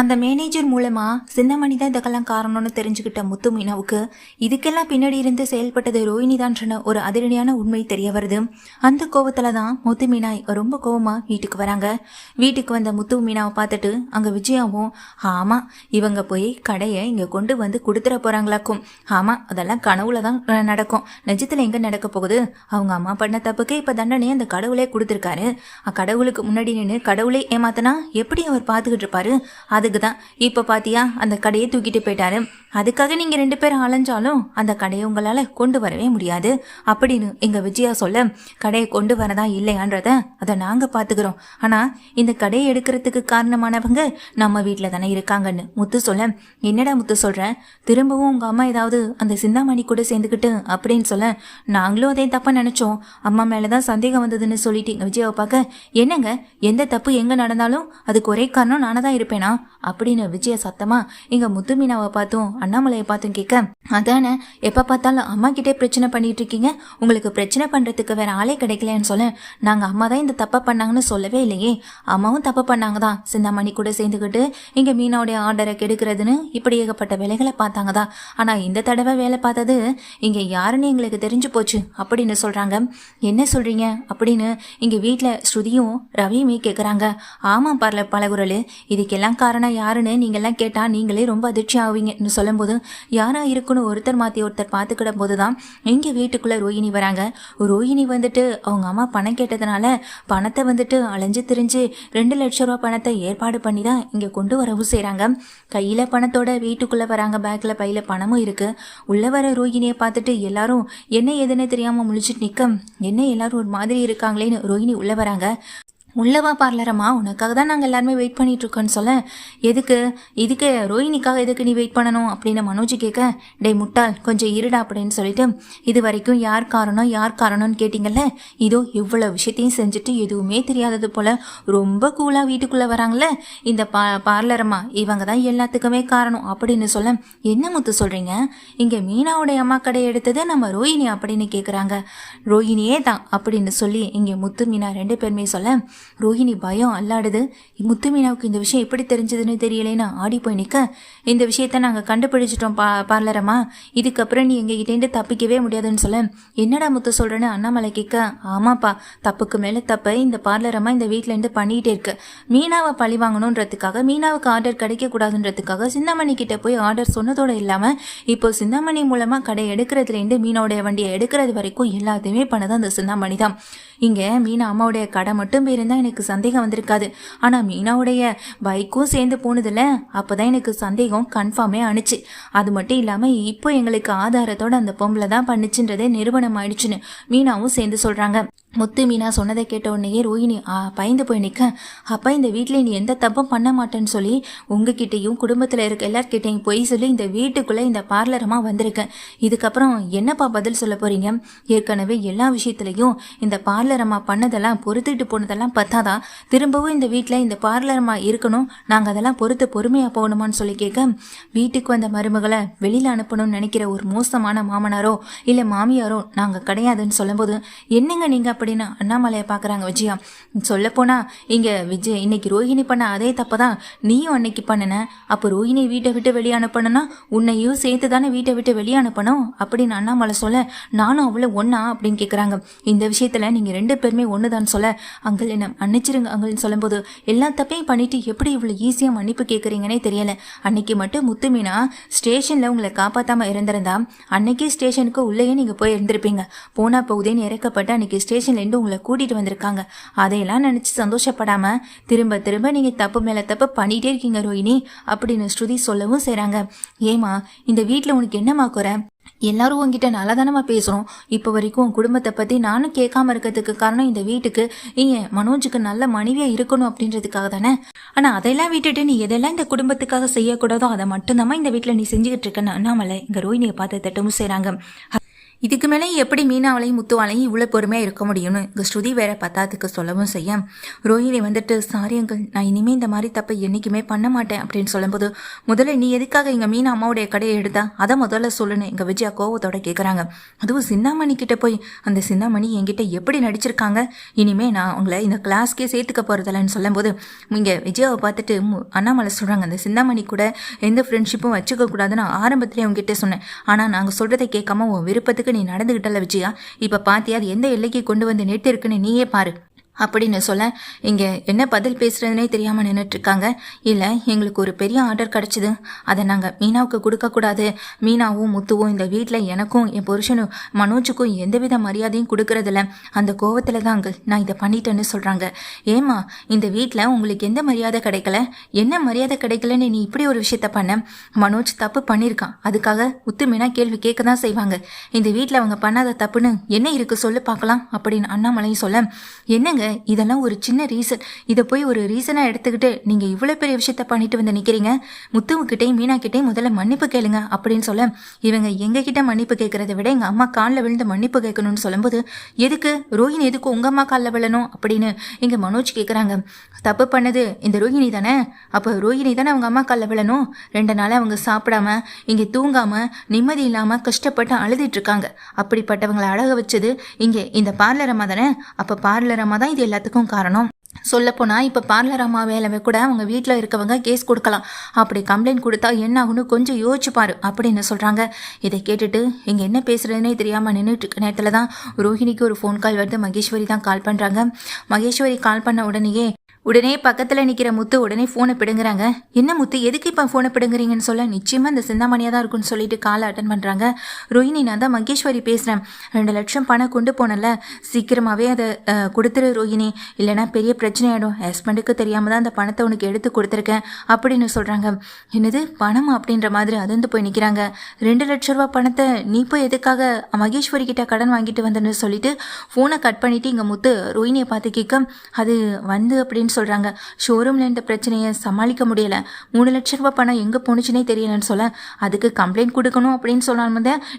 அந்த மேனேஜர் மூலமா சின்னமணி தான் இதுக்கெல்லாம் காரணம்னு தெரிஞ்சுக்கிட்ட முத்து மீனாவுக்கு இதுக்கெல்லாம் பின்னாடி இருந்து செயல்பட்டது ரோஹிணி தான்றன ஒரு அதிரடியான உண்மை தெரிய வருது. அந்த கோவத்தில் தான் முத்து மீனா ரொம்ப கோவமாக வீட்டுக்கு வராங்க. வீட்டுக்கு வந்த முத்து மீனாவை பார்த்துட்டு அங்க விஜயாவும் ஆமா இவங்க போய் கடையை இங்க கொண்டு வந்து கொடுத்துட போறாங்களாக்கும். ஆமா அதெல்லாம் கனவுல தான் நடக்கும். நிஜத்துல எங்க நடக்க போகுது? அவங்க அம்மா பண்ண தப்புக்கு இப்ப தண்டனை அந்த கடவுளே கொடுத்துருக்காரு. கடவுளுக்கு முன்னாடி நின்று கடவுளே ஏமாத்தனா எப்படி அவர் பார்த்துக்கிட்டு இருப்பாரு? அதுக்கு தான் இப்போ பாத்தியா அந்த கடையை தூக்கிட்டு போயிட்டாரு. அதுக்காக நீங்கள் ரெண்டு பேரும் அலைஞ்சாலும் அந்த கடையை உங்களால் கொண்டு வரவே முடியாது. அப்படின்னு எங்கள் விஜயா சொல்ல கடையை கொண்டு வரதா இல்லையான்றத அதை நாங்கள் பார்த்துக்கிறோம் ஆனால் இந்த கடையை எடுக்கிறதுக்கு காரணமானவங்க நம்ம வீட்டில் தானே இருக்காங்கன்னு முத்து சொல்ல என்னடா முத்து சொல்கிறேன் திரும்பவும் உங்கள் அம்மா ஏதாவது அந்த சிந்தாமணி கூட சேர்ந்துக்கிட்டு அப்படின்னு சொல்ல நாங்களும் அதே தப்பாக நினச்சோம். அம்மா மேலே தான் சந்தேகம் வந்ததுன்னு சொல்லிட்டு எங்கள் விஜயாவை பார்க்க. என்னங்க? எந்த தப்பு எங்கே நடந்தாலும் அதுக்கு ஒரே காரணம் நானாக தான் இருப்பேனா? அப்படின்னு விஜய சத்தமா எங்க முத்து மீனாவை பார்த்தும் அண்ணாமலையை பார்த்தும் கேட்க அதானே எப்ப பார்த்தாலும் அம்மா கிட்டே பிரச்சனை பண்ணிட்டு இருக்கீங்க? உங்களுக்கு பிரச்சனை பண்றதுக்கு வேற ஆளே கிடைக்கலன்னு சொல்ல நாங்க அம்மா தான் இந்த தப்பை பண்ணாங்கன்னு சொல்லவே இல்லையே. அம்மாவும் தப்பு பண்ணாங்க தான். சிந்தாமணி கூட சேர்ந்துக்கிட்டு இங்க மீனாவுடைய ஆர்டரை கெடுக்கிறதுன்னு இப்படி ஏகப்பட்ட வேலைகளை பார்த்தாங்க தான். ஆனா இந்த தடவை வேலை பார்த்தது இங்க யாருன்னு எங்களுக்கு தெரிஞ்சு போச்சு அப்படின்னு சொல்றாங்க. என்ன சொல்றீங்க? அப்படின்னு இங்க வீட்டுல ஸ்ருதியும் ரவியுமே கேக்குறாங்க. ஆமா பரல பலகுரல் இதுக்கெல்லாம் காரணம் யாருன்னு நீங்கள்லாம் கேட்டால் நீங்களே ரொம்ப அதிர்ச்சி ஆவீங்கன்னு சொல்லும்போது யாராக இருக்குன்னு ஒருத்தர் மாற்றி ஒருத்தர் பார்த்துக்கிட போதுதான் இங்கே வீட்டுக்குள்ளே ரோஹிணி வராங்க. ரோஹிணி வந்துட்டு அவங்க அம்மா பணம் கேட்டதுனால பணத்தை வந்துட்டு அலைஞ்சு திரிஞ்சு ரெண்டு லட்ச ரூபா பணத்தை ஏற்பாடு பண்ணி தான் இங்கே கொண்டு வரவும் செய்கிறாங்க கையில் பணத்தோட வீட்டுக்குள்ளே வராங்க பேக்கில் பையில் பணமும் இருக்குது உள்ளே வர ரோஹிணியை பார்த்துட்டு எல்லாரும் என்ன ஏதுன்னு தெரியாமல் முழிச்சிட்டு நிற்க என்ன எல்லாரும் ஒரு மாதிரி இருக்காங்களேன்னு ரோஹிணி உள்ளே வராங்க. உள்ளவா பார்லரம்மா? உனக்காக தான் நாங்கள் எல்லாருமே வெயிட் பண்ணிட்டு இருக்கோன்னு சொல்ல. எதுக்கு? இதுக்கு ரோஹினிக்காக எதுக்கு நீ வெயிட் பண்ணணும்? அப்படின்னு மனோஜ் கேட்க டேய் முட்டாள் கொஞ்சம் இருடா அப்படின்னு சொல்லிட்டு இது வரைக்கும் யார் காரணம் யார் காரணம்னு கேட்டிங்கல்ல? இதோ இவ்வளோ விஷயத்தையும் செஞ்சுட்டு எதுவுமே தெரியாதது போல் ரொம்ப கூலாக வீட்டுக்குள்ளே வராங்களே இந்த பா பார்லரம்மா இவங்க தான் எல்லாத்துக்குமே காரணம் அப்படின்னு சொல்ல என்ன முத்து சொல்கிறீங்க இங்கே மீனாவுடைய அம்மா கடை எடுத்தது நம்ம ரோஹிணி அப்படின்னு கேட்குறாங்க ரோஹிணியே தான் அப்படின்னு சொல்லி இங்கே முத்து மீனா ரெண்டு பேருமே சொல்ல ரோஹிணி பயம் அல்லாடுது. முத்து மீனாவுக்கு இந்த விஷயம் எப்படி தெரிஞ்சதுன்னு தெரியலேன்னு ஆடி போய் நிற்க இந்த விஷயத்த நாங்கள் கண்டுபிடிச்சிட்டோம் பா பார்லரம்மா. இதுக்கப்புறம் நீ எங்ககிட்டேருந்து தப்பிக்கவே முடியாதுன்னு சொல்ல. என்னடா முத்து சொல்கிறேன்னு அண்ணாமலை கேட்க. ஆமாப்பா தப்புக்கு மேலே தப்பை இந்த பார்லரம்மா இந்த வீட்டிலேருந்து பண்ணிகிட்டே இருக்கு. மீனாவை பழி வாங்கணுன்றதுக்காக மீனாவுக்கு ஆர்டர் கிடைக்கக்கூடாதுன்றதுக்காக சிந்தாமணி கிட்ட போய் ஆர்டர் சொன்னதோடு இல்லாமல் இப்போ சிந்தாமணி மூலமாக கடை எடுக்கிறதுலேருந்து மீனோடைய வண்டியை எடுக்கிறது வரைக்கும் எல்லாத்தையுமே பண்ணது அந்த சிந்தாமணி தான் இங்கே மீனா அம்மாவுடைய கடை மட்டும் இருந்தால் எனக்கு சந்தேகம் வந்திருக்காது. ஆனால் மீனாவுடைய பைக்கும் சேர்ந்து போனதில்ல அப்போ தான் எனக்கு சந்தேகம் கன்ஃபார்மே ஆணுச்சு. அது மட்டும் இல்லாமல் இப்போ எங்களுக்கு ஆதாரத்தோட அந்த பொம்பளை தான் பண்ணுச்சுன்றதே நிறுவனம் ஆயிடுச்சுன்னு மீனாவும் சேர்ந்து சொல்கிறாங்க முத்து மீனா சொன்னதை கேட்ட உடனேயே ரோஹிணி பயந்து போய் நிற்க அப்பா இந்த வீட்டில் நீ எந்த தப்பும் பண்ண மாட்டேன்னு சொல்லி உங்ககிட்டையும் குடும்பத்தில் இருக்க எல்லார்கிட்டையும் போய் சொல்லி இந்த வீட்டுக்குள்ளே இந்த பார்லரமாக வந்திருக்கேன் இதுக்கப்புறம் என்னப்பா பதில் சொல்ல போகிறீங்க ஏற்கனவே எல்லா விஷயத்துலையும் இந்த பார்லரமாக பண்ணதெல்லாம் பொறுத்துட்டு போனதெல்லாம் பத்தாதான் திரும்பவும் இந்த வீட்டில் இந்த பார்லரமாக இருக்கணும். நாங்கள் அதெல்லாம் பொறுத்து பொறுமையாக போகணுமான்னு சொல்லி கேட்க வீட்டுக்கு வந்த மருமகளை வெளியில் அனுப்பணும்னு நினைக்கிற ஒரு மோசமான மாமனாரோ இல்லை மாமியாரோ நாங்கள் கிடையாதுன்னு சொல்லும்போது என்னங்க நீங்கள் அப்படி அப்படின்னு அண்ணாமலையை பார்க்குறாங்க விஜயா. சொல்லப்போனால் இங்கே விஜய் இன்னைக்கு ரோஹிணி பண்ண அதே தப்பை தான் நீயும் அன்னைக்கு பண்ணின. அப்போ ரோஹிணி வீட்டை விட்டு வெளியே அனுப்பணும்னா உன்னையும் சேர்த்து தானே வீட்டை விட்டு வெளியே அனுப்பணும்? அப்படின்னு அண்ணாமலை சொல்ல நானும் அவ்வளோ ஒன்றா அப்படின்னு கேட்குறாங்க இந்த விஷயத்தில் நீங்கள் ரெண்டு பேருமே ஒன்று தான் சொல்ல அங்கிள் என்ன மன்னிச்சிருங்க அங்கிள்னு சொல்லும்போது எல்லா தப்பையும் பண்ணிட்டு எப்படி இவ்வளோ ஈஸியாக மன்னிப்பு கேட்குறீங்கன்னே தெரியல. அன்னைக்கு மட்டும் முத்துமீனா ஸ்டேஷனில் உங்களை காப்பாற்றாமல் இருந்திருந்தா அன்னைக்கே ஸ்டேஷனுக்கு உள்ளேயே நீங்கள் போய் இருந்திருப்பீங்க போனா போகுதேன்னு இறக்கப்பட்டு அன்னைக்கு ஸ்டேஷன்லேருந்து உங்களை கூட்டிகிட்டு வந்திருக்காங்க. அதையெல்லாம் நினச்சி சந்தோஷப்படாம திரும்ப திரும்ப நீங்கள் தப்பு மேலே தப்பு பண்ணிகிட்டே இருக்கீங்க ரோஹிணி அப்படின்னு ஸ்ருதி சொல்லவும் செய்கிறாங்க ஏமா இந்த வீட்டில் உனக்கு என்னம்மா குறை? எல்லாரும் உங்ககிட்ட நல்லதானமா பேசுகிறோம் இப்போ வரைக்கும் உன் குடும்பத்தை பற்றி நானும் கேட்காம இருக்கிறதுக்கு காரணம் இந்த வீட்டுக்கு ஏன் மனோஜுக்கு நல்ல மனைவியாக இருக்கணும் அப்படின்றதுக்காக தானே? ஆனால் அதெல்லாம் விட்டுட்டு நீ எதெல்லாம் இந்த குடும்பத்துக்காக செய்யக்கூடாதோ அதை மட்டும்தான் இந்த வீட்டில் நீ செஞ்சுக்கிட்டு இருக்கன்னு அண்ணாமலை இங்கே ரோஹினியை பார்த்து திட்டமும் செய்கிறாங்க இதுக்கு மேலே எப்படி மீனாவளையும் முத்துவாலையும் இவ்வளோ பொறுமையாக இருக்க முடியும்னு இங்கே ஸ்ருதி வேற பத்தாத்துக்கு சொல்லவும் செய்ய. ரோஹிணி வந்துட்டு சாரி அங்கிள் நான் இனிமேல் இந்த மாதிரி தப்பை என்றைக்குமே பண்ண மாட்டேன் அப்படின்னு சொல்லும்போது முதல்ல நீ எதுக்காக எங்கள் மீனா அம்மாவுடைய கடையை எடுத்தா? அதை முதல்ல சொல்லுன்னு எங்கள் விஜயா கோவத்தோட கேட்குறாங்க அதுவும் சின்னாமணி கிட்ட போய் அந்த சிந்தாமணி என்கிட்ட எப்படி நடிச்சிருக்காங்க? இனிமே நான் உங்களை இந்த கிளாஸ்க்கே சேர்த்துக்க போகிறதில்லன்னு சொல்லும்போது இங்கே விஜயாவை பார்த்துட்டு மு- அண்ணாமலை சொல்கிறாங்க அந்த சிந்தாமணி கூட எந்த ஃப்ரெண்ட்ஷிப்பும் வச்சுக்க கூடாதுன்னு ஆரம்பத்திலே அவங்ககிட்ட சொன்னேன். ஆனால் நாங்கள் சொல்கிறத கேட்காம உன் விருப்பத்துக்கு நீ நடந்துகிட்டல விஜயா. இப்போ பாத்தியா அது எந்த எல்லைக்கு கொண்டு வந்து நிறுத்திருக்குன்னு நீயே பாரு. அப்படின்னு சொல்ல இங்கே என்ன பதில் பேசுறதுனே தெரியாமல் நின்றுட்டுருக்காங்க இல்லை எங்களுக்கு ஒரு பெரிய ஆர்டர் கிடச்சிது. அதை நாங்கள் மீனாவுக்கு கொடுக்கக்கூடாது மீனாவும் முத்துவும் இந்த வீட்டில் எனக்கும் என் புருஷனும் மனோஜுக்கும் எந்தவித மரியாதையும் கொடுக்கறதில்ல. அந்த கோவத்தில் தான் அங்கிள் நான் இதை பண்ணிட்டேன்னு சொல்கிறாங்க ஏமா இந்த வீட்டில் உங்களுக்கு எந்த மரியாதை கிடைக்கல? என்ன மரியாதை கிடைக்கலன்னு நீ இப்படி ஒரு விஷயத்த பண்ண? மனோஜ் தப்பு பண்ணியிருக்கான் அதுக்காக உத்துமீனா கேள்வி கேட்க தான் செய்வாங்க. இந்த வீட்டில் அவங்க பண்ணாத தப்புன்னு என்ன இருக்குது சொல்லு பார்க்கலாம் அப்படின்னு அண்ணாமலையும் சொல்ல. என்னங்க இதெல்லாம் ஒரு சின்ன ரீசன் இதை போய் ஒரு ரீசனாக எடுத்துக்கிட்டு நீங்கள் இவ்வளோ பெரிய விஷயத்த பண்ணிட்டு வந்து நிற்கிறீங்க முத்துவுக்கிட்டையும் மீனாக்கிட்டையும் முதல்ல மன்னிப்பு கேளுங்க அப்படின்னு சொல்ல இவங்க எங்ககிட்ட மன்னிப்பு கேட்கறத விட எங்கள் அம்மா காலில் விழுந்து மன்னிப்பு கேட்கணும்னு சொல்லும்போது எதுக்கு? ரோஹிணி எதுக்கு உங்கள் அம்மா காலில் விழணும்? அப்படின்னு இங்கே மனோஜ் கேட்குறாங்க தப்பு பண்ணது இந்த ரோஹிணி தானே? அப்போ ரோஹிணி தானே அவங்க அம்மா காலில் விழணும்? ரெண்டு நாளாக அவங்க சாப்பிடாம இங்கே தூங்காமல் நிம்மதி இல்லாமல் கஷ்டப்பட்டு அழுதுட்டு இருக்காங்க. அப்படிப்பட்டவங்களை அழக வச்சது இங்கே இந்த பார்லர் அம்மா தானே? அப்போ பார்லர் அம்மா தான் இது எல்லாத்துக்கும் காரணம். சொல்லப்போனால் இப்போ பார்லர் அம்மா வேலை கூட அவங்க வீட்டில் இருக்கவங்க கேஸ் கொடுக்கலாம். அப்படி கம்ப்ளைண்ட் கொடுத்தா என்ன ஆகும்னு கொஞ்சம் யோசிச்சு அப்படின்னு சொல்கிறாங்க இதை கேட்டுட்டு இங்கே என்ன பேசுகிறதுனே தெரியாமல் நின்றுட்டு நேரத்தில் தான் ரோஹிணிக்கு ஒரு ஃபோன் கால் வருது. மகேஸ்வரி தான் கால் பண்ணுறாங்க மகேஸ்வரி கால் பண்ண உடனேயே உடனே பக்கத்தில் நிற்கிற முத்து உடனே ஃபோனை பிடுங்குறாங்க. என்ன முத்து எதுக்கு இப்போ ஃபோனை பிடுங்குறீங்கன்னு சொல்ல? நிச்சயமாக இந்த சிந்தாமணியாக தான் இருக்கும்னு சொல்லிட்டு காலை அட்டன் பண்ணுறாங்க ரோஹிணி நான் தான் மகேஸ்வரி பேசுகிறேன் ரெண்டு லட்சம் பணம் கொண்டு போனல சீக்கிரமாகவே அதை கொடுத்துரு ரோஹினி இல்லைன்னா பெரிய பிரச்சனை ஆகிடும் ஹஸ்பண்டுக்கு தெரியாமல் தான் அந்த பணத்தை உனக்கு எடுத்து கொடுத்துருக்கேன் அப்படின்னு சொல்கிறாங்க என்னது பணம் அப்படின்ற மாதிரி அதிர்ந்து போய் நிற்கிறாங்க ரெண்டு லட்ச ரூபா பணத்தை நீ போய் எதுக்காக மகேஸ்வரி கிட்ட கடன் வாங்கிட்டு வந்தேன்னு சொல்லிட்டு ஃபோனை கட் பண்ணிட்டு இங்கே முத்து ரோஹினியை பார்த்து கேட்க அது வந்து அப்படின்னு சொல்கிறாங்க ஷோரூமில் இந்த பிரச்சனையை சமாளிக்க முடியலை. மூணு லட்ச ரூபா பணம் எங்கே போணுச்சுனே தெரியலன்னு சொல்ல அதுக்கு கம்ப்ளைண்ட் கொடுக்கணும் அப்படின்னு சொன்னாலும்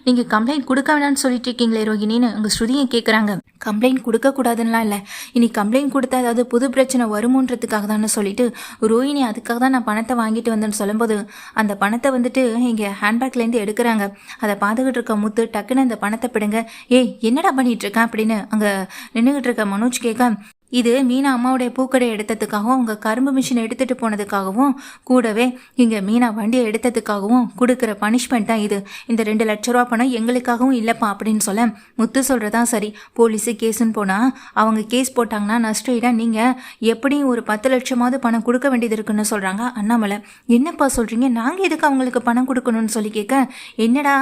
நீங்கள் கம்ப்ளைண்ட் கொடுக்க வேணாம்னு சொல்லிட்டு இருக்கீங்களே ரோஹினின்னு உங்கள் ஸ்ருதியை கேட்குறாங்க கம்ப்ளைண்ட் கொடுக்கக்கூடாதுன்னெலாம் இல்லை. இனி கம்ப்ளைண்ட் கொடுத்தா ஏதாவது புது பிரச்சனை வருமோன்றதுக்காக தானே சொல்லிட்டு ரோஹிணி அதுக்காக தான் நான் பணத்தை வாங்கிட்டு வந்தேன்னு சொல்லும்போது அந்த பணத்தை வந்துட்டு இங்கே ஹேண்ட்பேக்லேருந்து எடுக்கிறாங்க. அதை பார்த்துக்கிட்டு இருக்க முத்து டக்குன்னு அந்த பணத்தை பிடுங்க. ஏய் என்னடா பண்ணிட்டு இருக்கேன் அப்படின்னு அங்கே நின்றுக்கிட்டு இருக்க மனோஜ் கேட்க இது மீனா அம்மாவுடைய பூக்கடை எடுத்ததுக்காகவும் அவங்க கரும்பு மிஷின் எடுத்துகிட்டு போனதுக்காகவும் கூடவே இங்கே மீனா வண்டியை எடுத்ததுக்காகவும் கொடுக்குற பனிஷ்மெண்ட் தான் இது. இந்த ரெண்டு லட்ச ரூபா பணம் எங்களுக்காகவும் இல்லைப்பா அப்படின்னு சொல்ல முத்து சொல்கிறதா சரி. போலீஸு கேஸுன்னு போனால் அவங்க கேஸ் போட்டாங்கன்னா நஷ்டஈடாக நீங்கள் எப்படியும் ஒரு பத்து லட்சமாவது பணம் கொடுக்க வேண்டியது இருக்குன்னு சொல்கிறாங்க அண்ணாமலை. என்னப்பா சொல்கிறீங்க நாங்கள் எதுக்கு அவங்களுக்கு பணம் கொடுக்கணும்னு சொல்லி கேட்க என்னடா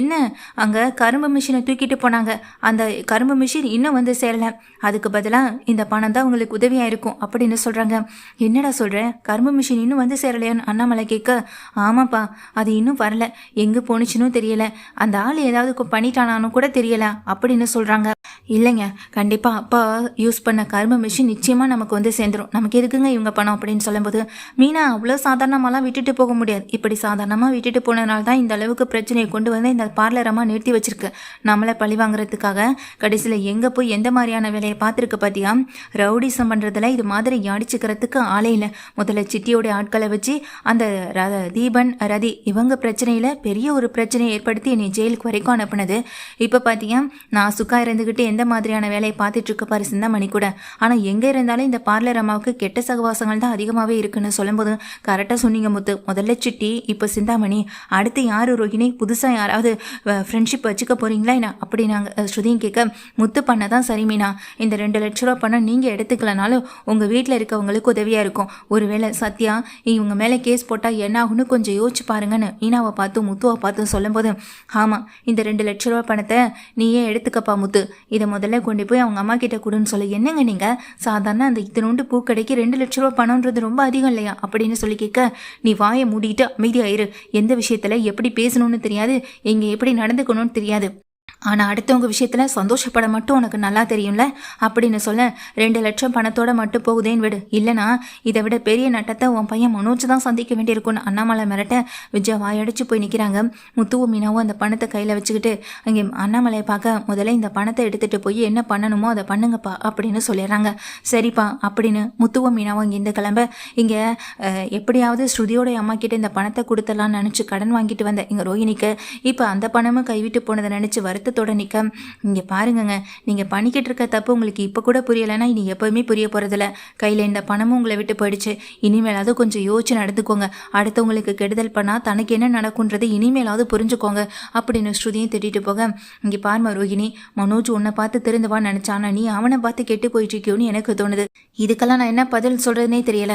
என்ன? அங்கே கரும்பு மிஷினை தூக்கிட்டு போனாங்க. அந்த கரும்பு மிஷின் இன்னும் வந்து சேரலை. அதுக்கு பதிலாக இந்த பணம் தான் உங்களுக்கு உதவியாக இருக்கும் அப்படின்னு சொல்கிறாங்க என்னடா சொல்கிற கரும்பு மிஷின் இன்னும் வந்து சேரலையான்னு அண்ணாமலை கேட்க ஆமாப்பா அது இன்னும் வரல. எங்கே போணுச்சுன்னு தெரியல. அந்த ஆள் ஏதாவது கு- பண்ணிட்டானான்னு கூட தெரியல அப்படின்னு சொல்கிறாங்க இல்லைங்க கண்டிப்பாக அப்பா யூஸ் பண்ண கரும்பு மிஷின் நிச்சயமாக நமக்கு வந்து சேர்ந்துரும். நமக்கு எதுக்குங்க இவங்க பணம் அப்படின்னு சொல்லும்போது மீனா அவ்வளோ சாதாரணமாலாம் விட்டுட்டு போக முடியாது. இப்படி சாதாரணமாக விட்டுட்டு போனதுனால தான் இந்த அளவுக்கு பிரச்சனையை கொண்டு வந்து இந்த பார்லரமாக நிறுத்தி வச்சிருக்கு. நம்மளை பழி வாங்குறதுக்காக கடைசியில் எங்கே போய் எந்த மாதிரியான வேலையை பார்த்துருக்கு பார்த்தியா ரவுடிசம் பண்ணுறதுல இது மாதிரி அடிச்சுக்கிறதுக்கு ஆளே இல்லை. முதல்ல சிட்டியோட ஆட்களை வச்சு அந்த ர- தீபன் ரதி இவங்க பிரச்சனையில் பெரிய ஒரு பிரச்சனையை ஏற்படுத்தி என்னை ஜெயிலுக்கு வரைக்கும் அனுப்புனது. இப்போ பார்த்தீங்க நான் சுக்கா இருந்துக்கிட்டு எந்த மாதிரியான வேலையை பார்த்துட்டு இருக்க பாரு சிந்தாமணி கூட. ஆனால் எங்கே இருந்தாலும் இந்த பார்லர் அம்மாவுக்கு கெட்ட சகவாசங்கள் தான் அதிகமாகவே இருக்குன்னு சொல்லும்போது கரெக்டாக சொன்னீங்க முத்து. முதல்ல சிட்டி இப்போ சிந்தாமணி. அடுத்து யார் ரோஹிணி? புதுசாக யாராவது ஃப்ரெண்ட்ஷிப் வச்சுக்க போகிறீங்களா என்ன? அப்படி நாங்கள் ஸ்ருதியும் கேட்க முத்து பண்ண தான் சரி மீனா. இந்த ரெண்டு லட்ச ரூபா பணம் நீங்கள் எடுத்துக்கலனாலும் உங்கள் வீட்டில் இருக்கவங்களுக்கு உதவியாக இருக்கும். ஒருவேளை சத்யா இவங்க மேலே கேஸ் போட்டால் என்ன ஆகும்னு கொஞ்சம் யோசிச்சு பாருங்கன்னு மீனாவை பார்த்து முத்துவை பார்த்து சொல்லும்போது ஆமாம் இந்த ரெண்டு லட்ச ரூபா பணத்தை நீயே எடுத்துக்கப்பா முத்து? இதை முதல்ல கொண்டு போய் அவங்க அம்மா கிட்ட கொடுன்னு சொல்ல. என்னங்க நீங்கள் சாதாரண அந்த இத்தினோண்டு பூக்கடைக்கு ரெண்டு லட்ச ரூபா பணம்ன்றது ரொம்ப அதிகம் இல்லையா? அப்படின்னு சொல்லி கேட்க நீ வாயை மூடிட்டு அமைதியாயிரு. எந்த விஷயத்தில் எப்படி பேசணும்னு தெரியாது. எங்கே எப்படி நடந்துக்கணும்னு தெரியாது. ஆனால் அடுத்தவங்க விஷயத்தில் சந்தோஷப்பட மட்டும் உனக்கு நல்லா தெரியும்ல? அப்படின்னு சொல்ல ரெண்டு லட்சம் பணத்தோட மட்டும் போகுதேன்னு விடு. இல்லைனா இதை விட பெரிய நட்டத்தை உன் பையன் மனோஜ் தான் சந்திக்க வேண்டியிருக்கும்னு அண்ணாமலை மிரட்ட விஜய் வாயடிச்சு போய் நிற்கிறாங்க முத்துவும் மீனாவும் அந்த பணத்தை கையில் வச்சுக்கிட்டு அங்கே அண்ணாமலையை பார்க்க முதல்ல இந்த பணத்தை எடுத்துகிட்டு போய் என்ன பண்ணணுமோ அதை பண்ணுங்கப்பா அப்படின்னு சொல்லிடுறாங்க. சரிப்பா அப்படின்னு முத்துவும் மீனாவும் இங்கேருந்து கிளம்ப இங்கே எப்படியாவது ஸ்ருதியோட அம்மா கிட்ட இந்த பணத்தை கொடுத்தலாம்னு நினச்சி கடன் வாங்கிட்டு வந்த எங்கள் ரோஹினிக்கு இப்போ அந்த பணமும் கைவிட்டு போனதை நினச்சி வருத்தத்தோட நிற்க இங்கே பாருங்கங்க நீங்கள் பண்ணிக்கிட்டு இருக்க தப்பு உங்களுக்கு இப்போ கூட புரியலைன்னா இனி எப்போவுமே புரிய போகிறதில்ல கையில் இந்த பணமும் உங்களை விட்டு போயிடுச்சு. இனிமேலாவது கொஞ்சம் யோசிச்சு நடந்துக்கோங்க. அடுத்தவங்களுக்கு கெடுதல் பண்ணால் தனக்கு என்ன நடக்குன்றது இனிமேலாவது புரிஞ்சுக்கோங்க அப்படின்னு ஸ்ருதியும் திட்டிட்டு போக இங்கே பாருமா ரோஹிணி மனோஜ் உன்னை பார்த்து திருந்துவான்னு நினச்சானா நீ அவனை பார்த்து கெட்டு போயிட்டு இருக்கியோன்னு எனக்கு தோணுது. இதுக்கெல்லாம் நான் என்ன பதில் சொல்கிறதுனே தெரியல.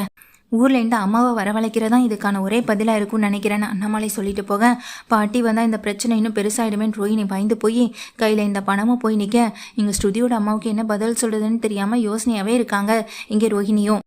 ஊர்லேருந்து அம்மாவை வரவழைக்கிறதா இதுக்கான ஒரே பதிலாக இருக்கும்னு நினைக்கிறேன்னு அண்ணாமலை சொல்லிட்டு போக பாட்டி வந்தால் இந்த பிரச்சனை இன்னும் பெருசாயிடுமேன்னு ரோஹினி பயந்து போய் கையில் இந்த பணமும் போய் நிற்க இங்கே ஸ்ருதியோட அம்மாவுக்கு என்ன பதில் சொல்கிறதுன்னு தெரியாமல் யோசனையாகவே இருக்காங்க இங்கே ரோஹினியும்